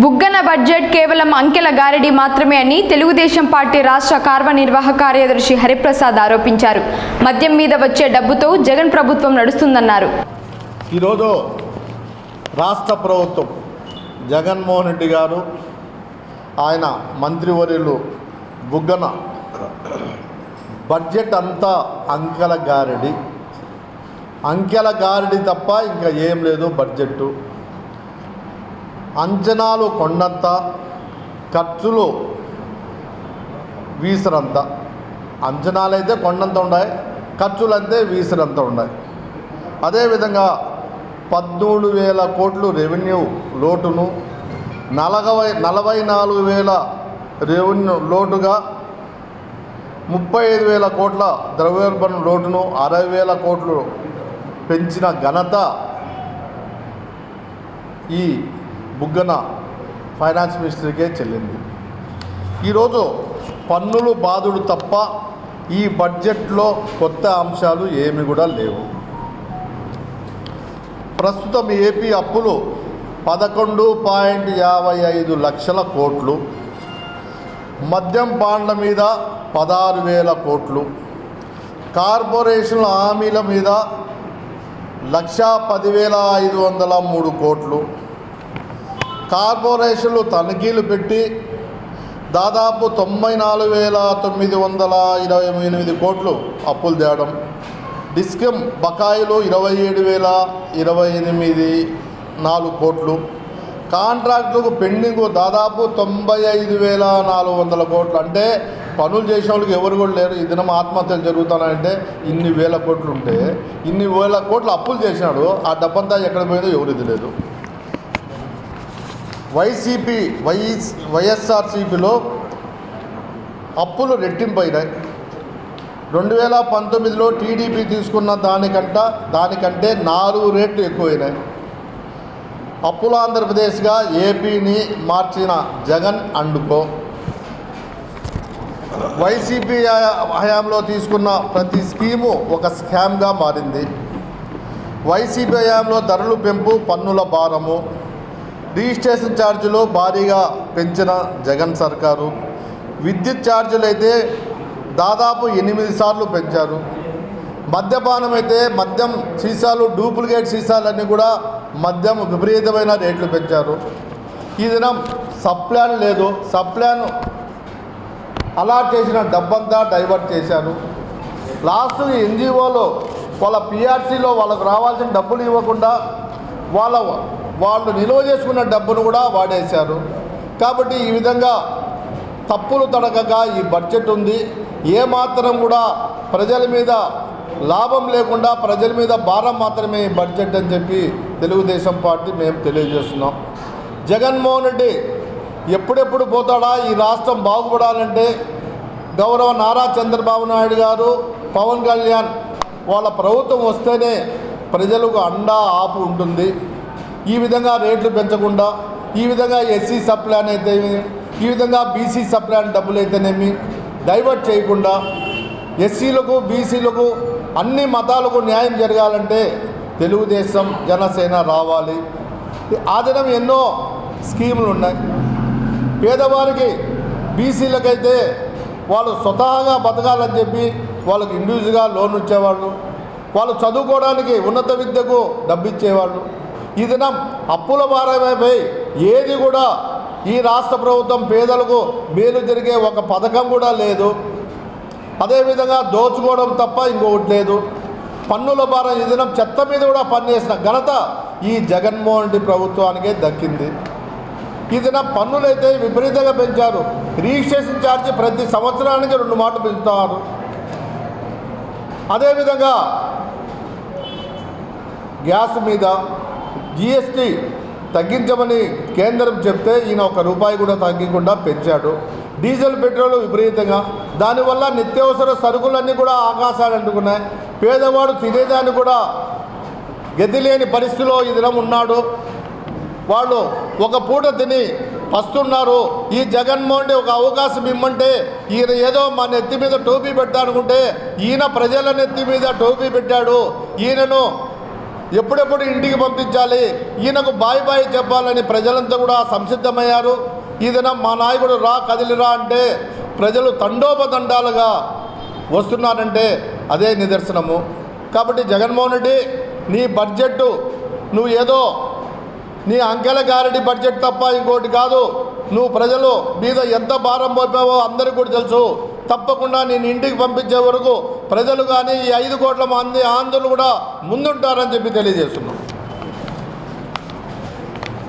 బుగ్గన budget కేవలం అంకెల గారడి మాత్రమే అని తెలుగుదేశం పార్టీ రాష్ట్ర కార్యనిర్వాహక కార్యదర్శి హరిప్రసాద్ ఆరోపించారు. మద్యం మీద వచ్చే డబ్బుతో జగన్ ప్రభుత్వం నడుస్తుందన్నారు. ఈరోజు రాష్ట్ర ప్రభుత్వం జగన్మోహన్ రెడ్డి గారు ఆయన మంత్రివర్యులు బుగ్గన బడ్జెట్ అంతా అంకెల గారడి. అంకెల గారడి తప్ప ఇంకా ఏం లేదు బడ్జెట్టు. అంచనాలు కొండంత ఖర్చులు వీసరంత అంచనాలు అయితే కొండంత ఉన్నాయి ఖర్చులు అంతే వీసరంత ఉన్నాయి అదేవిధంగా పద్మూడు వేల కోట్లు రెవెన్యూ లోటును నలభై నలభై నాలుగు వేల రెవెన్యూ లోటుగా ముప్పై ఐదు వేల కోట్ల ద్రవ్యోల్బణం లోటును అరవై వేల కోట్లు పెంచిన ఘనత ఈ బుగ్గన ఫైనాన్స్ మినిస్టర్కే చెల్లింది. ఈరోజు పన్నులు బాధుడు తప్ప ఈ బడ్జెట్లో కొత్త అంశాలు ఏమి కూడా లేవు. ప్రస్తుతం ఏపీ అప్పులు పదకొండు పాయింట్ యాభై ఐదు లక్షల కోట్లు. మద్యం బాండ్ల మీద పదహారు వేల కోట్లు. కార్పొరేషన్ల హామీల మీద లక్షా పదివేల ఐదు వందల మూడు కోట్లు. కార్పొరేషన్లు తనిఖీలు పెట్టి దాదాపు తొంభై నాలుగు వేల తొమ్మిది వందల ఇరవై ఎనిమిది కోట్లు అప్పులు తేవడం డిస్కమ్ బకాయిలు ఇరవై ఏడు వేల ఇరవై ఎనిమిది నాలుగు కోట్లు కాంట్రాక్టులకు పెండింగ్ దాదాపు తొంభై ఐదు వేల నాలుగు వందల కోట్లు. అంటే పనులు చేసే వాళ్ళకి ఎవరు కూడా లేరు. ఈ దినం ఆత్మహత్యలు జరుగుతానంటే ఇన్ని వేల కోట్లు ఉంటే ఇన్ని వేల కోట్లు అప్పులు చేసినాడు ఆ డబ్బంతా ఎక్కడ పోయిందో ఎవరు లేదు. వైసీపీ వైఎస్ వైఎస్ఆర్సీపీలో అప్పులు రెట్టింపైనాయి. రెండు వేల పంతొమ్మిదిలో టీడీపీ తీసుకున్న దానికంట దానికంటే నాలుగు రేట్లు ఎక్కువైనాయి. అప్పుల ఆంధ్రప్రదేశ్గా ఏపీని మార్చిన జగన్ అండుకో. వైసీపీ హయాంలో తీసుకున్న ప్రతి స్కీము ఒక స్కామ్గా మారింది. వైసీపీ హయాంలో ధరలు పెంపు పన్నుల భారము. రిజిస్ట్రేషన్ ఛార్జీలు భారీగా పెంచిన జగన్ సర్కారు. విద్యుత్ ఛార్జీలు అయితే దాదాపు ఎనిమిది సార్లు పెంచారు. మద్యపానం అయితే మద్యం సీసాలు డూప్లికేట్ సీసాలన్నీ కూడా మద్యం విపరీతమైన రేట్లు పెంచారు. ఈ దినం సప్లాన్ లేదు. సప్లాన్ అలాట్ చేసిన డబ్బంతా డైవర్ట్ చేశారు. లాస్ట్ ఎన్జిఓలో వాళ్ళ పిఆర్సీలో వాళ్ళకు రావాల్సిన డబ్బులు ఇవ్వకుండా వాళ్ళ వాళ్ళు నిల్వ చేసుకున్న డబ్బును కూడా వాడేశారు. కాబట్టి ఈ విధంగా తప్పులు తడకగా ఈ బడ్జెట్ ఉంది. ఏమాత్రం కూడా ప్రజల మీద లాభం లేకుండా ప్రజల మీద భారం మాత్రమే ఈ బడ్జెట్ అని చెప్పి తెలుగుదేశం పార్టీ మేము తెలియజేస్తున్నాం. జగన్మోహన్ రెడ్డి ఎప్పుడెప్పుడు పోతాడా? ఈ రాష్ట్రం బాగుపడాలంటే గౌరవ నారా చంద్రబాబు నాయుడు గారు పవన్ కళ్యాణ్ వాళ్ళ ప్రభుత్వం వస్తేనే ప్రజలకు అండా ఆపు ఉంటుంది. ఈ విధంగా రేట్లు పెంచకుండా ఈ విధంగా ఎస్సీ సప్లాన్ అయితే ఈ విధంగా బీసీ సప్లాన్ డబ్బులు అయితేనేమి డైవర్ట్ చేయకుండా ఎస్సీలకు బీసీలకు అన్ని మతాలకు న్యాయం జరగాలంటే తెలుగుదేశం జనసేన రావాలి. ఆదినం ఎన్నో స్కీములు ఉన్నాయి. పేదవారికి బీసీలకైతే వాళ్ళు స్వతహాగా బతకాలని చెప్పి వాళ్ళకి ఇండివిజువల్గా లోన్ ఇచ్చేవాళ్ళు. వాళ్ళు చదువుకోవడానికి ఉన్నత విద్యకు డబ్బు ఇచ్చేవాళ్ళు ఈ దినం అప్పుల భారమైపోయి ఏది కూడా ఈ రాష్ట్ర ప్రభుత్వం పేదలకు మేలు జరిగే ఒక పథకం కూడా లేదు. అదేవిధంగా దోచుకోవడం తప్ప ఇంకొకటి లేదు. పన్నుల భారం ఈ దినం చెత్త మీద కూడా పనిచేసిన ఘనత ఈ జగన్మోహన్ రెడ్డి ప్రభుత్వానికే దక్కింది. ఈ దినం పన్నులైతే విపరీతంగా పెంచారు. రిజిస్ట్రేషన్ ఛార్జీ ప్రతి సంవత్సరానికి రెండు మాటలు పెంచుతున్నారు అదేవిధంగా గ్యాస్ మీద జిఎస్టీ తగ్గించమని కేంద్రం చెప్తే ఈయన ఒక రూపాయి కూడా తగ్గకుండా పెంచాడు. డీజిల్ పెట్రోల్ విపరీతంగా. దానివల్ల నిత్యావసర సరుకులన్నీ కూడా ఆకాశాలు అంటుకున్నాయి. పేదవాడు తినేదాన్ని కూడా గతి లేని పరిస్థితిలో ఈ దినం ఉన్నాడు. వాళ్ళు ఒక పూట తిని వస్తున్నారు. ఈ జగన్మోహన్ ఒక అవకాశం ఇమ్మంటే ఈయన ఏదో మా నెత్తి మీద టోపీ పెట్టానుకుంటే ఈయన ప్రజల నెత్తి మీద టోపీ పెట్టాడు. ఈయనను ఎప్పుడెప్పుడు ఇంటికి పంపించాలి? ఈయనకు బాయ్ బాయ్ చెప్పాలని ప్రజలంతా కూడా సంసిద్ధమయ్యారు. ఈదినం మా నాయకుడు రా కదిలిరా అంటే ప్రజలు తండోపతండాలుగా వస్తున్నారంటే అదే నిదర్శనము. కాబట్టి జగన్మోహన్ రెడ్డి నీ బడ్జెట్ నువ్వు ఏదో నీ అంకెల గారడి బడ్జెట్ తప్ప ఇంకోటి కాదు. నువ్వు ప్రజలు మీద ఎంత భారం మోపావో అందరికీ కూడా తెలుసు. తప్పకుండా నేను ఇంటికి పంపించే వరకు ప్రజలు కానీ ఈ ఐదు కోట్ల మంది ఆంధ్రులు కూడా ముందుంటారని చెప్పి తెలియజేస్తున్నాను